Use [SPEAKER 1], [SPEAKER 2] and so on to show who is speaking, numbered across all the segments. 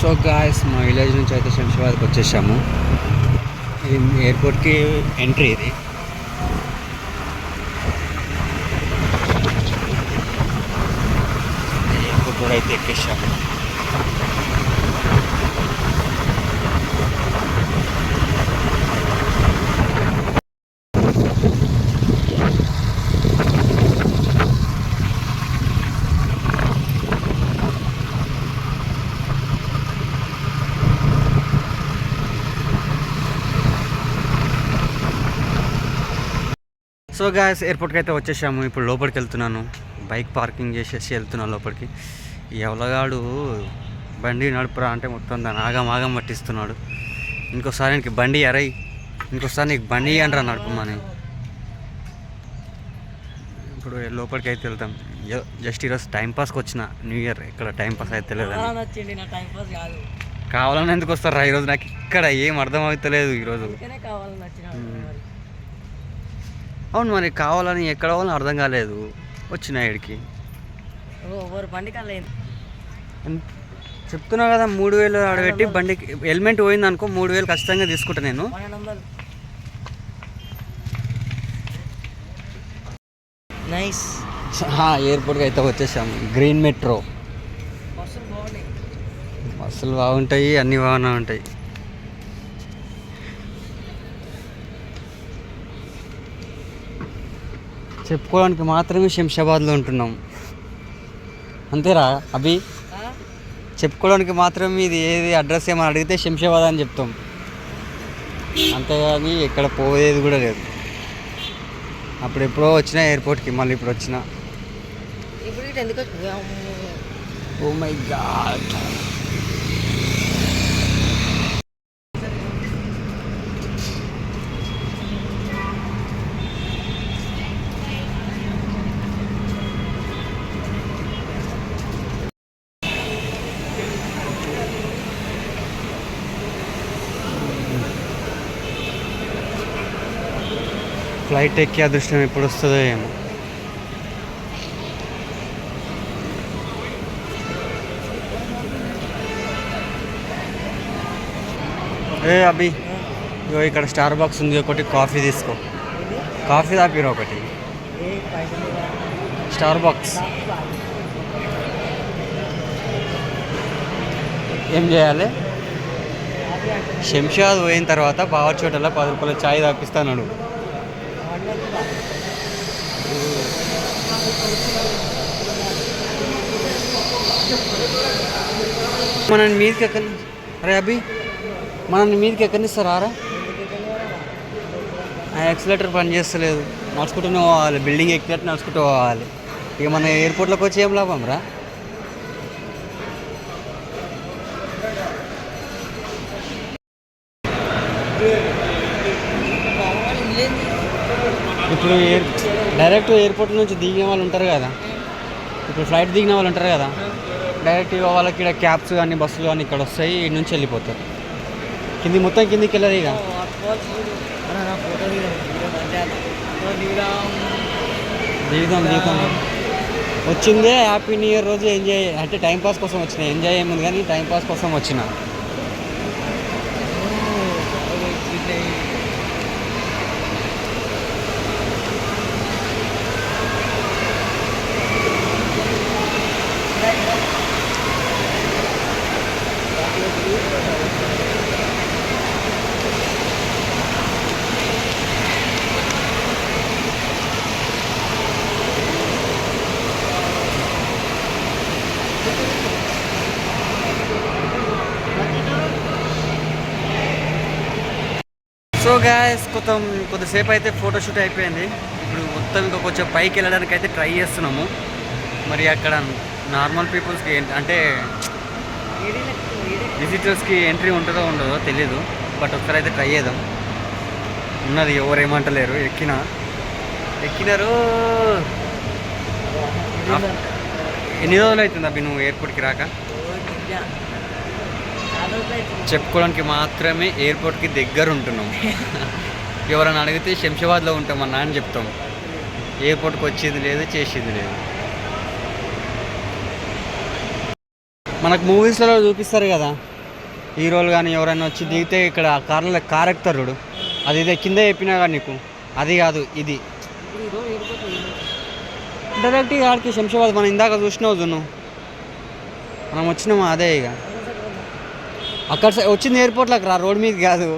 [SPEAKER 1] So guys మా village నుంచి అయితే శంషాబాద్కి వచ్చేసాము. ఎయిర్పోర్ట్కి ఎంట్రీ ఇది. ఎయిర్పోర్ట్ కూడా అయితే ఎక్కేసాము. సో గాయస్ ఎయిర్పోర్ట్కి అయితే వచ్చేసాము. ఇప్పుడు లోపలికి వెళ్తున్నాను. బైక్ పార్కింగ్ చేసేసి వెళ్తున్నాను లోపలికి. ఎవలగాడు బండి నడుపురా అంటే మొత్తం దాన్ని ఆగం ఆగం పట్టిస్తున్నాడు. ఇంకోసారి నీకు బండి అరై ఇంకోసారి నీకు బండి అంటారా నడుపుమని. ఇప్పుడు లోపలికి అయితే వెళ్తాం. జస్ట్ ఈరోజు టైం పాస్కి వచ్చిన. న్యూ ఇయర్ ఇక్కడ టైం పాస్ అయితే
[SPEAKER 2] కాదు.
[SPEAKER 1] కావాలని ఎందుకు వస్తారా? ఈరోజు నాకు ఇక్కడ ఏం అర్థం అవుతలేదు ఈరోజు
[SPEAKER 2] అందుకనే కావాలని వచ్చిన
[SPEAKER 1] మ్మ్. అవును మరి కావాలని ఎక్కడ కావాలని అర్థం కాలేదు. వచ్చిన ఇక్కడికి
[SPEAKER 2] ఓవర్ బండి
[SPEAKER 1] చెప్తున్నా కదా మూడు వేలు ఆడబెట్టి బండికి హెల్మెట్ పోయింది అనుకో మూడు వేలు ఖచ్చితంగా తీసుకుంటా నేను.
[SPEAKER 2] నైస్.
[SPEAKER 1] ఎయిర్పోర్ట్కి అయితే వచ్చేసాము గ్రీన్ మెట్రో.
[SPEAKER 2] బస్సులు
[SPEAKER 1] బాగుంటాయి అన్నీ బాగానే ఉంటాయి. చెప్పుకోవడానికి మాత్రమే శంషాబాద్లో ఉంటున్నాం. అంతేరా అభి? చెప్పుకోవడానికి మాత్రమే ఇది ఏది అడ్రస్ ఏమైనా అడిగితే శంషాబాద్ అని చెప్తాం. అంతేగాని ఎక్కడ పోయేది కూడా లేదు. అప్పుడు ఎప్పుడో వచ్చిన ఎయిర్పోర్ట్కి మళ్ళీ ఇప్పుడు వచ్చిన.
[SPEAKER 2] ఇప్పుడు ఎందుకు.
[SPEAKER 1] Oh my God. ఫ్లైట్ ఎక్కే అదృష్టం ఎప్పుడు వస్తుందో ఏమో. ఏ అభి ఇగో ఇక్కడ స్టార్ బాక్స్ ఉంది ఒకటి కాఫీ తీసుకో. కాఫీ తాపిరా ఒకటి. స్టార్ బాక్స్ ఏం చేయాలి? శంషాద్ పోయిన తర్వాత బావర్ చోటలో పది రూపాయల ఛాయ్ తాపిస్తాను
[SPEAKER 2] అడుగు
[SPEAKER 1] మనల్ని మీదకి ఎక్కడి అరే అభి మనల్ని మీదకి ఎక్కడి నుంచి
[SPEAKER 2] ఎందుకు
[SPEAKER 1] ఆ ఎక్సలేటర్ పని చేస్తలేదు. నడుచుకుంటూనే పోవాలి. బిల్డింగ్ ఎక్కినట్టు నడుచుకుంటూ పోవాలి. ఇక మన ఎయిర్పోర్ట్లోకి వచ్చి ఏం లాభం రా? ఇప్పుడు ఎయిర్ డైరెక్ట్ ఎయిర్పోర్ట్ నుంచి దిగిన వాళ్ళు ఉంటారు కదా. ఇప్పుడు ఫ్లైట్ దిగిన వాళ్ళు ఉంటారు కదా. డైరెక్ట్ వాళ్ళకి ఇక్కడ క్యాబ్స్ కానీ బస్సులు కానీ ఇక్కడ వస్తాయి ఈ నుంచి వెళ్ళిపోతారు. కింది మొత్తం కిందికి వెళ్ళదు ఇక.
[SPEAKER 2] దిగుదాం.
[SPEAKER 1] దిగుతాం వచ్చిందే హ్యాపీ న్యూ ఇయర్ రోజు ఎంజాయ్. అంటే టైం పాస్ కోసం వచ్చిన ఎంజాయ్ ఏముంది కానీ టైం పాస్ కోసం వచ్చిన
[SPEAKER 2] ఓ, ఫోటో దిగుతాయి.
[SPEAKER 1] సో గాయస్ కొత్త కొద్దిసేపు అయితే ఫోటోషూట్ అయిపోయింది. ఇప్పుడు మొత్తం ఇంకా కొంచెం పైకి వెళ్ళడానికి అయితే ట్రై చేస్తున్నాము. మరి అక్కడ నార్మల్ పీపుల్స్కి అంటే. విజిటర్స్కి ఎంట్రీ ఉంటుందో ఉండదో తెలియదు బట్ ఒకసారి అయితే ట్రై చేద్దాం. ఉన్నది ఎవరు ఏమంటలేరు ఎక్కిన. ఎక్కినారు. ఎన్ని రోజులు అవుతుంది అవి నువ్వు ఎయిర్పోర్ట్కి రాక
[SPEAKER 2] ఓ, దివ్య. చాలా రోజులు అవుతుంది.
[SPEAKER 1] చెప్పుకోవడానికి మాత్రమే ఎయిర్పోర్ట్కి దగ్గర ఉంటున్నాం ఎవరైనా అడిగితే శంషాబాద్లో ఉంటామన్నా అని చెప్తాం. ఎయిర్పోర్ట్కి వచ్చేది లేదు చేసేది లేదు. మనకు మూవీస్లలో చూపిస్తారు కదా హీరోలు కానీ ఎవరైనా వచ్చి దిగితే ఇక్కడ కార్లో కార్ ఎక్కుతారు అది ఇదే కింద చెప్పినా కానీ నీకు అది కాదు ఇది.
[SPEAKER 2] డైరెక్ట్గా
[SPEAKER 1] డైరెక్ట్ ఆడికి శంషాబాద్ మనం ఇందాక చూసినావు నువ్వు మనం వచ్చినాము అదే ఇక. అక్కడ సై- వచ్చింది ఎయిర్పోర్ట్లోకి రా రోడ్ మీద కాదు.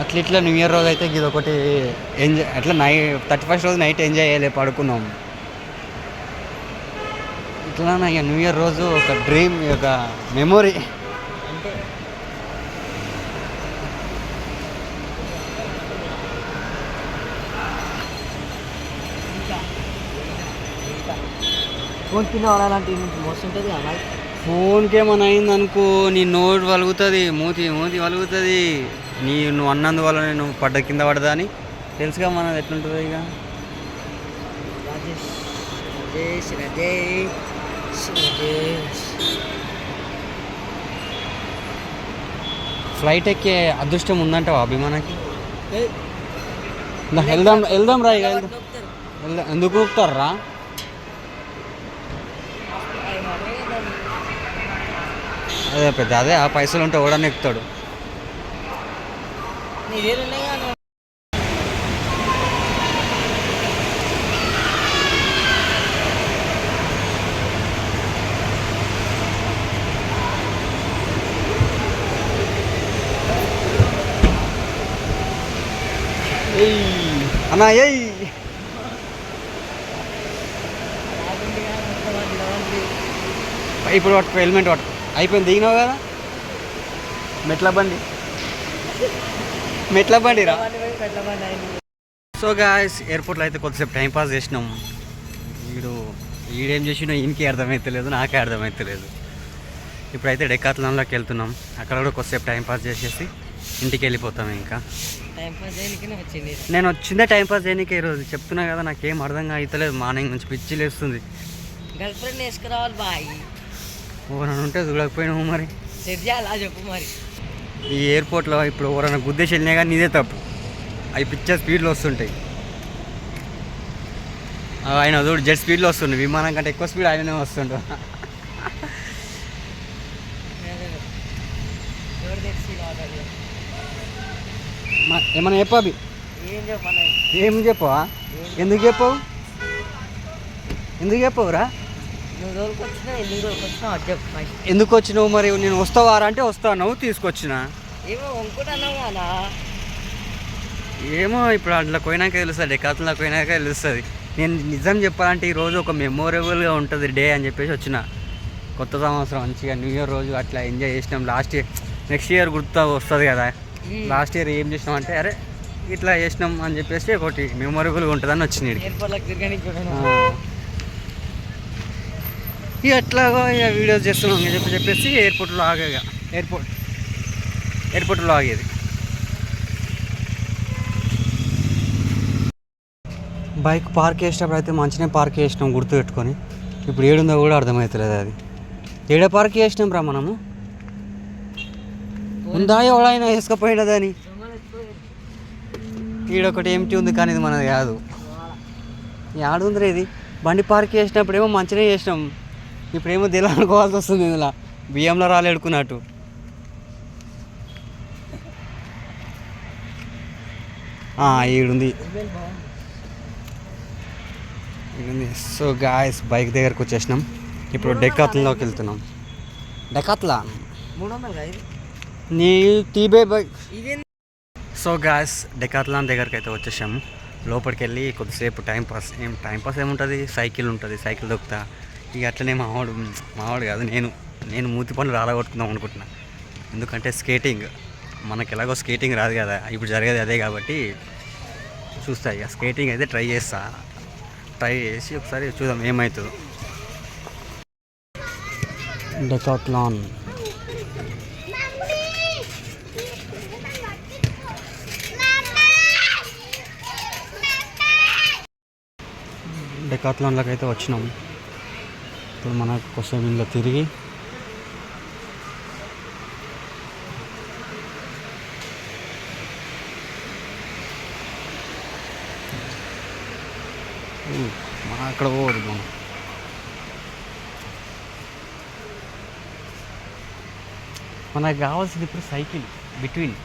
[SPEAKER 1] అట్లా ఇట్లా న్యూ ఇయర్ రోజు అయితే ఇది ఒకటి ఎంజాయ్ అట్లా నైట్ థర్టీ ఫస్ట్ రోజు నైట్ ఎంజాయ్ చేయలే పడుకున్నాం. ఇట్లా ఇక న్యూ ఇయర్ రోజు ఒక డ్రీమ్ ఒక మెమొరీ
[SPEAKER 2] అంటే ఫోన్ కింద వాడాలంటే నుంచి మోస్ట్ ఉంటుంది అమ్మాయి
[SPEAKER 1] ఫోన్కి ఏమైనా అయింది అనుకో నీ నోట్ వలుగుతుంది మూతి మూతి వలుగుతుంది. నీ నువ్వు అన్నందువల్ల నేను పడ్డ కింద పడదా అని తెలుసుగా మనది ఎట్లుంటుంది ఇక.
[SPEAKER 2] రాజేష్ రాజేష్ రాజేష్ రాజేష్.
[SPEAKER 1] ఫ్లైట్ ఎక్కే అదృష్టం ఉందంటావా అభిమానకి దా, వెళ్దాం వెళ్దాం. రా ఇక వెళ్దాం ఎందుకు ఊపుతారా అదే పెద్ద అదే ఆ పైసలు ఉంటే ఓడని ఎక్కుతాడు. ఏయ్ అన్నా ఏయ్! ఇప్పుడు పట్టుకో హెల్మెట్ పట్టుకో. అయిపోయింది దిగినావు కదా? మెట్ల బండి. మెట్ల బండి రా. సో గాయస్ ఎయిర్పోర్ట్లో అయితే కొద్దిసేపు టైం పాస్ చేసినాం. వీడు వీడేం చేసినా ఈయనకి అర్థమవుతలేదు నాకే అర్థమవుతలేదు ఇప్పుడైతే డెకాత్లాన్లోకి వెళ్తున్నాం. అక్కడ కూడా కొద్దిసేపు టైం పాస్ చేసేసి ఇంటికి వెళ్ళిపోతాం ఇంకా. నేను వచ్చిందే టైం పాస్ చేయనీకి ఈరోజు చెప్తున్నా కదా నాకేం అర్థం అవుతలేదు మార్నింగ్ నుంచి పిచ్చి లేస్తుంది.
[SPEAKER 2] గర్ల్ ఫ్రెండ్ వేసుకురావాలి బాయ్.
[SPEAKER 1] నన్ను ఉంటే చూడకపోయినావు మరి.
[SPEAKER 2] చెప్పు మరి.
[SPEAKER 1] ఈ ఎయిర్పోర్ట్లో ఇప్పుడు ఎవరైనా గుద్దేసి వెళ్ళినా కానీ నీదే తప్పు. అవి పిక్చర్ స్పీడ్లో వస్తుంటాయి. ఆయన చూడు జెట్ స్పీడ్లో వస్తుండే. విమానం కంటే ఎక్కువ స్పీడ్ ఆయననే వస్తుండు. ఏమన్నా చెప్పు అభి.
[SPEAKER 2] ఏం చెప్పాలి
[SPEAKER 1] ఏం చెప్పవా? ఎందుకు చెప్పవు? ఎందుకు చెప్పవురా?
[SPEAKER 2] నువ్వు రోజుకొచ్చినా ఎన్ని రోజుకొచ్చినా అది చెప్పు ఫస్ట్
[SPEAKER 1] ఎందుకు వచ్చినావు మరి? నేను వస్తావారా అంటే వస్తాను తీసుకొచ్చిన.
[SPEAKER 2] ఏమో వంకుటన్నావు కదా.
[SPEAKER 1] ఏమో ఇప్పుడు అట్లా పోయినాక తెలుస్తుంది డెకాత్లో పోయినాక తెలుస్తుంది. నేను నిజం చెప్పాలంటే ఈరోజు ఒక మెమొరబుల్గా ఉంటుంది డే అని చెప్పేసి వచ్చిన. కొత్త సంవత్సరం మంచిగా న్యూ ఇయర్ రోజు అట్లా ఎంజాయ్ చేసినాం. లాస్ట్ ఇయర్ నెక్స్ట్ ఇయర్ గుర్తు వస్తుంది కదా. లాస్ట్ ఇయర్ ఏం చేసినాం అంటే అరే ఇట్లా చేసినాం అని చెప్పేసి ఒకటి మెమొరబుల్గా ఉంటుందని వచ్చింది ఈడికి.
[SPEAKER 2] ఎయిర్పోర్ట్లోకి తిరగడానికి
[SPEAKER 1] ఆ. ఇక ఎట్లాగో ఇక వీడియోస్ చేస్తున్నాం అని చెప్పి చెప్పేసి ఎయిర్పోర్ట్లో ఆగేగా ఎయిర్పోర్ట్ ఎయిర్పోర్ట్లో ఆగేది. బైక్ పార్క్ చేసేటప్పుడు అయితే మంచిగా పార్క్ చేసినాం గుర్తు పెట్టుకొని ఇప్పుడు ఏడుందో కూడా అర్థమవుతలేదు అది. ఏడ పార్క్ చేసినాం రా మనము? ఉందా ఎవడైనా వేసుకపోయినదని ఈడొకటి ఏమిటి ఉంది కానీ ఇది మనది కాదు. ఆడుందిరా ఇది. బండి పార్క్ చేసినప్పుడు ఏమో మంచిగా చేసినాం. ఇప్పుడేమో దిల్ అనుకోవాల్సి వస్తుంది ఇందులో? బియ్యంలో రాలేడుకున్నట్టు ఈడుంది. ఈడుంది. సో గాయస్ బైక్ దగ్గరకు వచ్చేసినాం. ఇప్పుడు డెకాత్లోకి వెళ్తున్నాం. డెకాత్లా నీ టీబే బైక్. సో గాయస్ డెకాత్లాన్ దగ్గరికి అయితే వచ్చేసాము లోపలికి వెళ్ళి కొద్దిసేపు టైం పాస్ ఏం టైం పాస్ ఏముంటుంది? సైకిల్ ఉంటుంది. సైకిల్ దొక్కుతా. ఇక అట్లనే మావాడు మావాడు కాదు నేను నేను మూతి పనులు రాలగొట్టుకుందాం అనుకుంటున్నా. ఎందుకంటే స్కేటింగ్ మనకి ఎలాగో స్కేటింగ్ రాదు కదా ఇప్పుడు జరిగేది అదే కాబట్టి చూస్తా ఇక. స్కేటింగ్ అయితే ట్రై చేస్తా. ట్రై చేసి ఒకసారి చూద్దాం ఏమవుతుందో డెకాట్లాన్. డెకాట్లాన్లోకి అయితే వచ్చినాం. ఇప్పుడు మనకు కోసం ఇలా తిరిగి. మనం అక్కడ పోదు మనం. మనకు కావాల్సింది ఇప్పుడు సైకిల్ బిట్వీన్.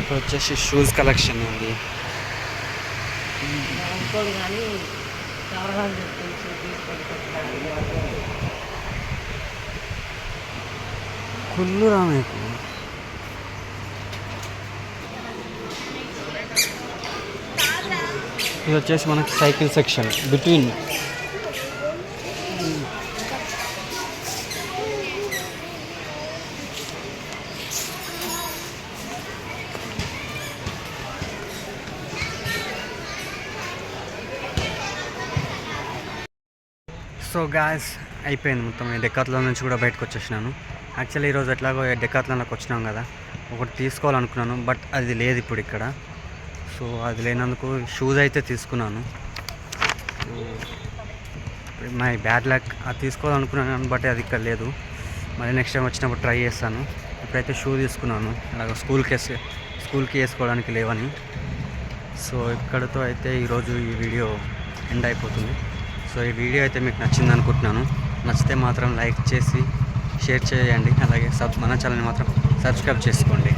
[SPEAKER 1] ఇప్పుడు వచ్చేసి షూస్ కలెక్షన్ ఉంది.
[SPEAKER 2] అనుకోడు కానీ కావాలని చెప్పేసి తీసుకొని
[SPEAKER 1] కుళ్ళు రామేకు ఇది వచ్చేసి మనకి cycle section. Between. So guys అయిపోయింది మొత్తం. డెకాత్లో నుంచి కూడా బయటకు వచ్చేసినాను. యాక్చువల్లీ ఈరోజు ఎట్లాగో డెకాత్లోకి వచ్చినాం కదా. ఒకటి తీసుకోవాలనుకున్నాను బట్ అది లేదు ఇప్పుడు ఇక్కడ. సో అది లేనందుకు షూస్ అయితే తీసుకున్నాను. మై బ్యాడ్ లక్ అది తీసుకోవాలనుకున్నాను బట్ అది ఇక్కడ లేదు. మళ్ళీ నెక్స్ట్ టైం వచ్చినప్పుడు ట్రై చేస్తాను. ఇప్పుడైతే షూ తీసుకున్నాను. అలాగ స్కూల్కి వేసే స్కూల్కి వేసుకోవడానికి లేవని. సో ఇక్కడతో అయితే ఈరోజు ఈ వీడియో ఎండ్ అయిపోతుంది. సో ఈ వీడియో అయితే మీకు నచ్చింది అనుకుంటున్నాను నచ్చితే మాత్రం లైక్ చేసి షేర్ చేయండి. అలాగే సబ్ మన ఛానల్ని మాత్రం సబ్స్క్రైబ్ చేసుకోండి.